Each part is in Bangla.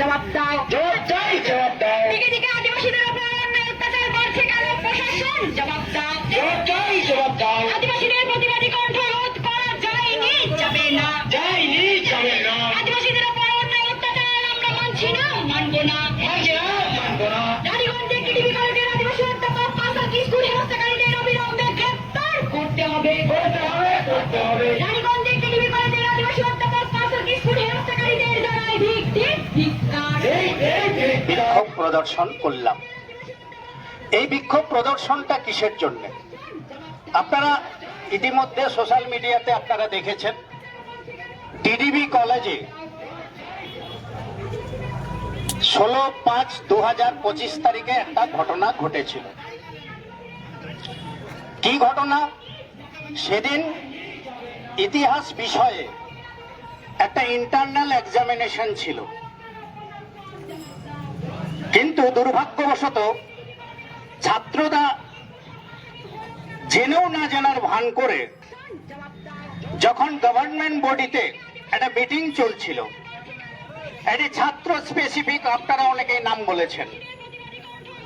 জবাব দাও। চাই জবাব দাও। দিকে দিকে আদিবাসীদের উপর অন্যায় অত্যাচার করছে কেন? প্রশাসন। জবাব দাও। চাই জবাব দাও। আদিবাসীদের প্রতিবাদী কণ্ঠ রোধ করা যায়নি যাবে না। যাইনি যাবে না। আদিবাসীদের উপর অন্যায় অত্যাচার আমরা মানছি না মানবো না। মানছি না মানবো না। রানীগঞ্জে টিভি কলেজের আদিবাসী অধ্যাপক আসাদ স্কুল হেনস্থাকারীদের প্রদর্শন করলাম। এই বিক্ষোভ প্রদর্শনটা কিসের জন্য? আপনারা ইতিমধ্যে সোশ্যাল মিডিয়াতে আপনারা দেখেছেন টিডিবি কলেজে ষোলো পাঁচ দু হাজার পঁচিশ তারিখে একটা ঘটনা ঘটেছিল। কি ঘটনা? সেদিন ইতিহাস বিষয়ে একটা ইন্টারনাল এক্সামিনেশন ছিল। কিন্তু দুর্ভাগ্যবশত ছাত্ররা জেনেও না জানার ভান করে যখন গভর্নমেন্ট বডিতে একটা মিটিং চলছিল একটি ছাত্র স্পেসিফিক আপনারা অনেকেই নাম বলেছেন।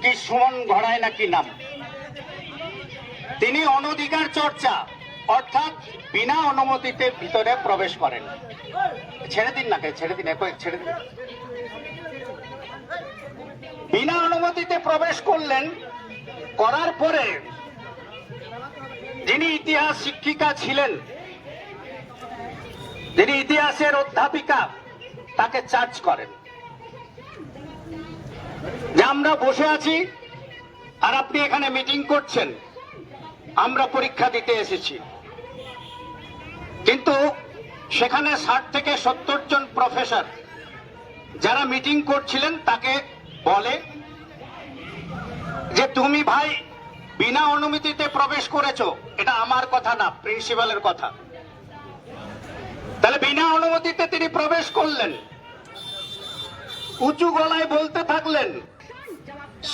কি সুমন ঘড়ায় নাকি নাম? তিনি অনধিকার চর্চা, অর্থাৎ বিনা অনুমতিতে ভিতরে প্রবেশ করেন। ছেড়ে দিন না ছেড়ে দিন ছেড়ে দিন। বিনা অনুমতিতে প্রবেশ করলেন, করার পরে যিনি ইতিহাস শিক্ষিকা ছিলেন, যিনি ইতিহাসের অধ্যাপিকা, তাকে চার্জ করেন। যে আমরা বসে আছি আর আপনি এখানে মিটিং করছেন, আমরা পরীক্ষা দিতে এসেছি। কিন্তু সেখানে ষাট থেকে সত্তর জন প্রফেসর যারা মিটিং করছিলেন, তাকে বলে যে তুমি ভাই বিনা অনুমতিতে প্রবেশ করেছ, এটা আমার কথা না, প্রিন্সিপালের কথা। তাহলে বিনা অনুমতিতে তিনি প্রবেশ করলেন। উঁচু গলায় বলতে থাকলেন,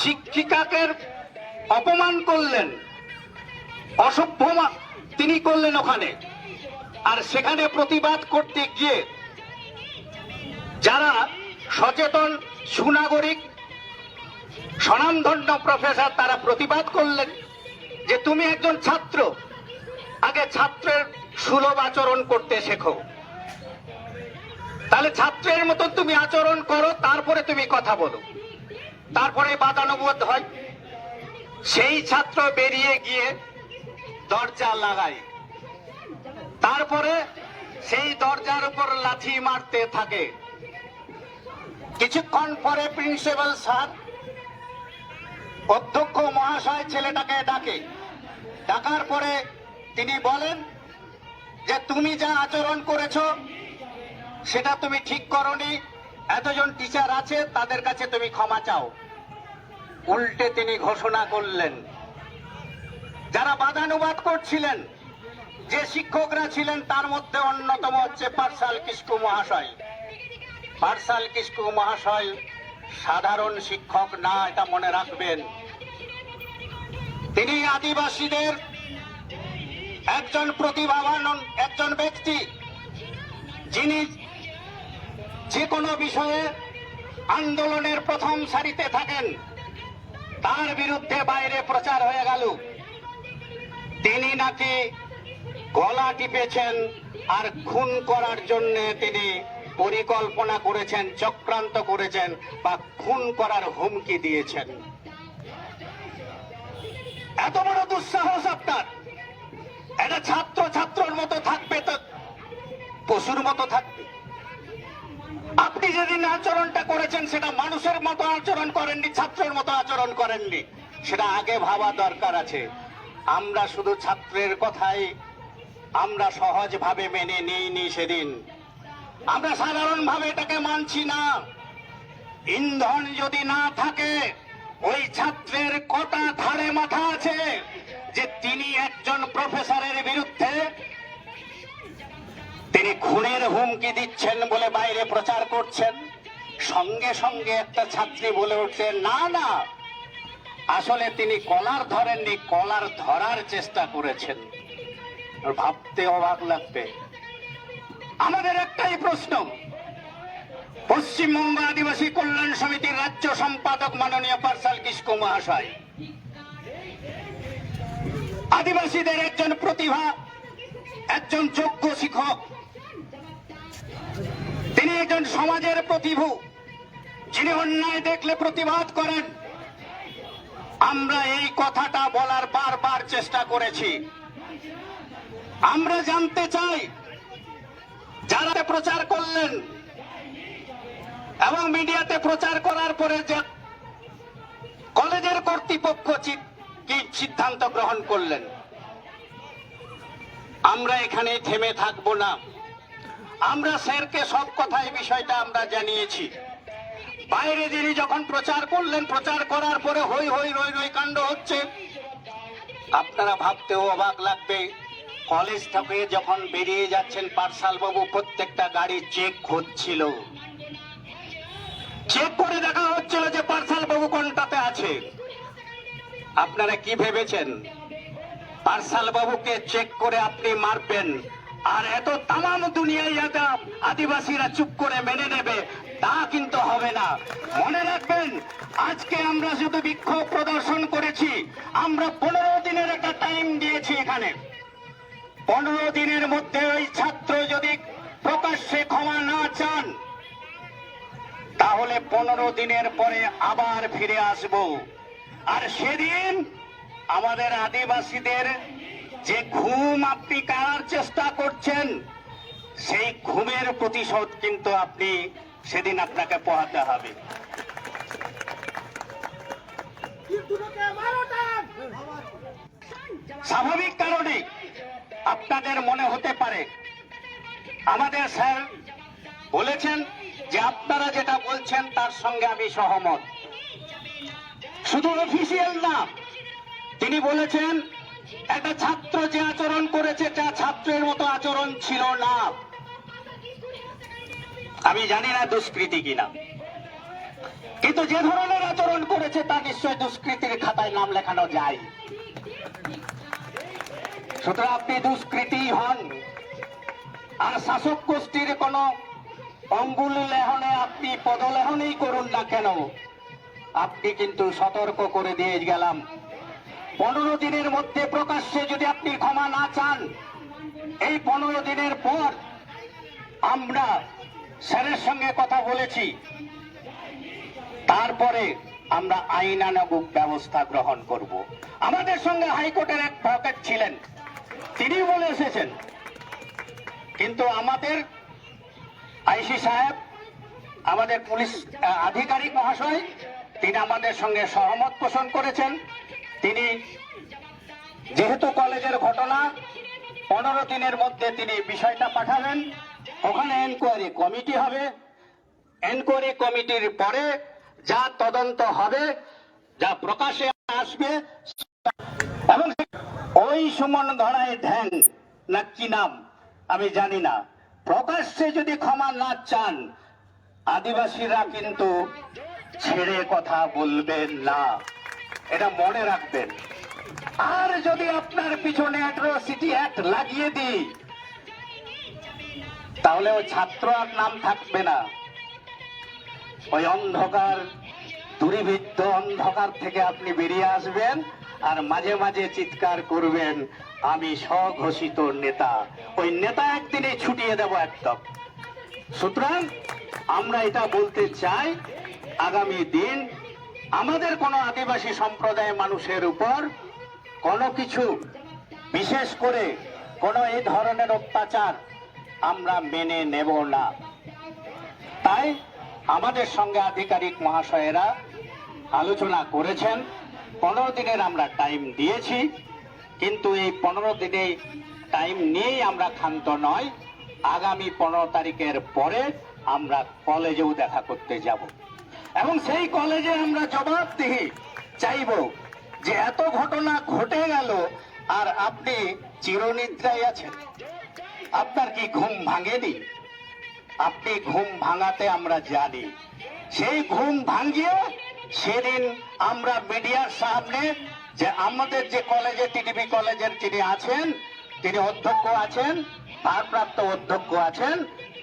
শিক্ষিকাকে অপমান করলেন, অসভ্য তিনি করলেন ওখানে। আর সেখানে প্রতিবাদ করতে গিয়ে যারা সচেতন সুনাগরিক স্বনামধন্য প্রফেসর তারা প্রতিবাদ করলেন যে তুমি একজন ছাত্র। আগে ছাত্রের সুলভ আচরণ করতে শেখো। তাহলে ছাত্রের মতো তুমি আচরণ করো, তারপরে তুমি কথা বলো। তারপরে বাদানুবোধ হয়। সেই ছাত্র বেরিয়ে গিয়ে দরজা লাগায়। তারপরে সেই দরজার উপর লাথি মারতে থাকে। কিছুক্ষণ পরে প্রিন্সিপাল স্যার অধ্যক্ষ মহাশয় ছেলেটাকে ডাকে। ডাকার পরে তিনি বলেন যে, তুমি যা আচরণ করেছ, সেটা তুমি ঠিক করনি। এতজন টিচার আছে, তাদের কাছে তুমি ক্ষমা চাও। উল্টে তিনি ঘোষণা করলেন, যারা বাদানুবাদ করছিলেন, যে শিক্ষকরা ছিলেন, তার মধ্যে অন্যতম হচ্ছে পার্সাল কিস্কু মহাশয়। পার্সাল কিস্কু মহাশয় সাধারণ শিক্ষক না, এটা মনে রাখবেন। তিনি আদিবাসীদের একজন প্রতিভাবান, একজন ব্যক্তি, যিনি যে কোনো বিষয়ে আন্দোলনের প্রথম সারিতে থাকেন, তার বিরুদ্ধে বাইরে প্রচার হয়ে গেল। তিনি নাকি গলা টিপেছেন আর খুন করার জন্য তিনি পরিকল্পনা করেছেন, চক্রান্ত করেছেন বা খুন করার হুমকি দিয়েছেন। এত বড় দুঃসাহস আপনার। এটা ছাত্র ছাত্রর মতো থাকবে তো, পশুর মতো থাকবে। আপনি যেদিন আচরণটা করেছেন, সেটা মানুষের মতো আচরণ করেননি, ছাত্রের মতো আচরণ করেননি। সেটা আগে ভাবা দরকার আছে। আমরা শুধু ছাত্রের কথাই আমরা সহজভাবে মেনে নিইনি সেদিন। আমরা সাধারণভাবে এটাকে মানছি না। ইন্ধন যদি না থাকে, ওই ছাত্রের কটা ধারে মাথা আছে যে তিনি একজন প্রফেসরের বিরুদ্ধে তিনি খুনের হুমকি দিচ্ছেন বলে বাইরে প্রচার করছেন। সঙ্গে সঙ্গে একটা ছাত্রী বলে উঠছে, না না, আসলে তিনি কলার ধরেননি, কলার ধরার চেষ্টা করেছেন। ভাবতে অবাক লাগবে। আমাদের একটাই প্রশ্ন। পশ্চিমবঙ্গ আদিবাসী কল্যাণ সমিতির রাজ্য সম্পাদক মাননীয় পার্সাল কিসকু মহাশয়। আদিবাসীদের একজন প্রতিভা, একজন যোগ্য শিক্ষক। তিনি একজন সমাজের প্রতিভু। যিনি অন্যায় দেখলে প্রতিবাদ করেন। আমরা এই কথাটা বলার বারবার চেষ্টা করেছি। আমরা জানতে চাই যারা প্রচার করলেন এবং মিডিয়াতে প্রচার করার পরে যে কলেজের কর্তৃপক্ষ কি সিদ্ধান্ত গ্রহণ করলেন? আমরা এখানে থেমে থাকব না। আমরা স্যারকে সব কথাই বিষয়টা আমরা জানিয়েছি। বাইরে যিনি যখন প্রচার করলেন, প্রচার করার পরে হই হই রই রই কাণ্ড হচ্ছে। আপনারা ভাবতেও অবাক লাগবে। কলেজ থেকে যখন বেরিয়ে যাচ্ছেন বাবু প্রত্যেকটা গাড়ি চেক হচ্ছিল। চেক করে দেখা হচ্ছিল যে বাবু কোনটাতে আছে। আপনারা কি ভেবেছেন? বাবুকে চেক করে আপনি মারবেন। আর এত তামাম দুনিয়ায় যাতে আদিবাসীরা চুপ করে মেনে নেবে, তা কিন্তু হবে না। মনে রাখবেন, আজকে আমরা শুধু বিক্ষোভ প্রদর্শন করেছি। আমরা পনেরো দিনের একটা টাইম দিয়েছি এখানে। পনেরো দিনের মধ্যে ওই ছাত্র যদি প্রকাশ্যে ক্ষমা না চান, তাহলে পনেরো দিনের পরে আবার ফিরে আসব। আর সেদিন আমাদের আদিবাসীদের যে ঘুম আপনি কারার চেষ্টা করছেন, সেই ঘুমের প্রতিশোধ কিন্তু আপনি সেদিন আপনাকে পোহাতে হবে। স্বাভাবিক কারণে আপনাদের মনে হতে পারে। আমাদের স্যার বলেছেন যে আপনারা যেটা বলছেন তার সঙ্গে আমি সহমত। শুধু অফিসিয়াল না, তিনি বলেছেন, একটা ছাত্র যে আচরণ করেছে, তা ছাত্রের মতো আচরণ ছিল না। আমি জানি না দুষ্কৃতি কিনা। কিন্তু যে ধরনের আচরণ করেছে, তা নিশ্চয় দুষ্কৃতির খাতায় নাম লেখানো যায়। সুতরাং আপনি দুষ্কৃতি হন আর শাসক গোষ্ঠীর কোন অঙ্গুল লেহনে আপনি পদলেহনেই করুন না কেন? আপনি কিন্তু সতর্ক করে দিয়ে গেলাম। পনেরো দিনের মধ্যে প্রকাশ্যে যদি আপনি ক্ষমা না চান, এই পনেরো দিনের পর আমরা স্যারের সঙ্গে কথা বলেছি। তারপরে আমরা আইনানুগ ব্যবস্থা গ্রহণ করব। আমাদের সঙ্গে হাইকোর্টের এক ভকেট ছিলেন। তিনি বলে এসেছেন। কিন্তু আমাদের আইসি সাহেব, আমাদের পুলিশ আধিকারিক মহাশয়, তিনি আমাদের সঙ্গে সহমত পোষণ করেছেন। তিনি যেহেতু কলেজের ঘটনা, পনেরো দিনের মধ্যে তিনি বিষয়টা পাঠাবেন। ওখানে এনকোয়ারি কমিটি হবে। এনকোয়ারি কমিটির পরে যা তদন্ত হবে, যা প্রকাশে আসবে, এবং ওই সুমন ধরায় ধ্যান না কি নাম, আমি জানি না। প্রকাশ্যে যদি ক্ষমা না চান, আদিবাসীরা কিন্তু ছেড়ে কথা বলবেন না। এটা মনে রাখবেন। আর যদি আপনার পিছনে অ্যাট্রোসিটি অ্যাক্ট লাগিয়ে দিই, তাহলে ওই ছাত্র আর নাম থাকবে না। ওই অন্ধকার দূরীবৃত্ত অন্ধকার থেকে আপনি বেরিয়ে আসবেন। আর মাঝে মাঝে চিৎকার করবেন, আমি স্বঘোষিত নেতা। ওই নেতা একদিনে ছুটিয়ে দেব একদম। সুতরাং আমরা এটা বলতে চাই, আগামী দিন আমাদের কোনো আদিবাসী সম্প্রদায়ের মানুষের উপর কোনো কিছু, বিশেষ করে কোনো এই ধরনের অত্যাচার আমরা মেনে নেব না। তাই আমাদের সঙ্গে আধিকারিক মহাশয়েরা আলোচনা করেছেন। পনেরো দিনের আমরা টাইম দিয়েছি, কিন্তু এই পনেরো দিনে টাইম নিয়েই আমরা ক্ষান্ত নয়। আগামী পনেরো তারিখের পরে আমরা কলেজেও দেখা করতে যাব। এবং সেই কলেজে আমরা জবাবদিহি চাইব যে এত ঘটনা ঘটে গেল আর আপনি চিরনিদ্রায় আছেন। আপনার কি ঘুম ভাঙেনি? আপনি ঘুম ভাঙাতে আমরা জানি। সেই ঘুম ভাঙিয়ে সেদিন আমরা মিডিয়ার সামনে যে আমাদের যে কলেজে টিডিপি কলেজের যিনি আছেন, তিনি অধ্যক্ষ আছেন, ভারপ্রাপ্ত অধ্যক্ষ আছেন,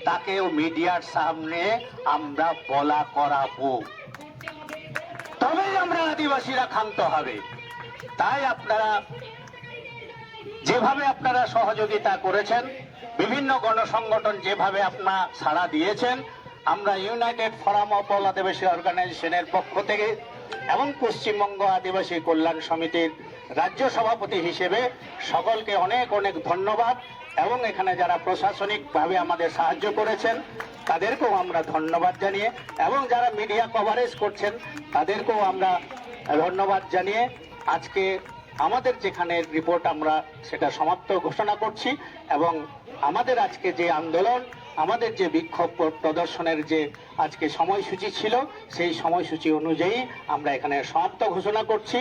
তাকেও মিডিয়ার সামনে আমরা বলা করাবো। তবেই আমরা আদিবাসীরা ক্ষান্ত হবে। তাই আপনারা যেভাবে আপনারা সহযোগিতা করেছেন, বিভিন্ন গণসংগঠন যেভাবে আপনার সাড়া দিয়েছেন আমরা United Forum of All Adivasi অর্গানাইজেশনের পক্ষ থেকে এবং পশ্চিমবঙ্গ আদিবাসী কল্যাণ সমিতির রাজ্য সভাপতি হিসেবে সকলকে অনেক অনেক ধন্যবাদ এবং এখানে যারা প্রশাসনিকভাবে আমাদের সাহায্য করেছেন, তাদেরকেও আমরা ধন্যবাদ জানিয়ে এবং যারা মিডিয়া কভারেজ করছেন, তাদেরকেও আমরা ধন্যবাদ জানিয়ে আজকে আমাদের যেখানে রিপোর্ট আমরা সেটা সমাপ্ত ঘোষণা করছি এবং আমাদের আজকে যে আন্দোলন আমাদের যে বিক্ষোভ প্রদর্শনের যে আজকে সময়সূচি ছিল, সেই সময়সূচি অনুযায়ী আমরা এখানে সমাপ্ত ঘোষণা করছি।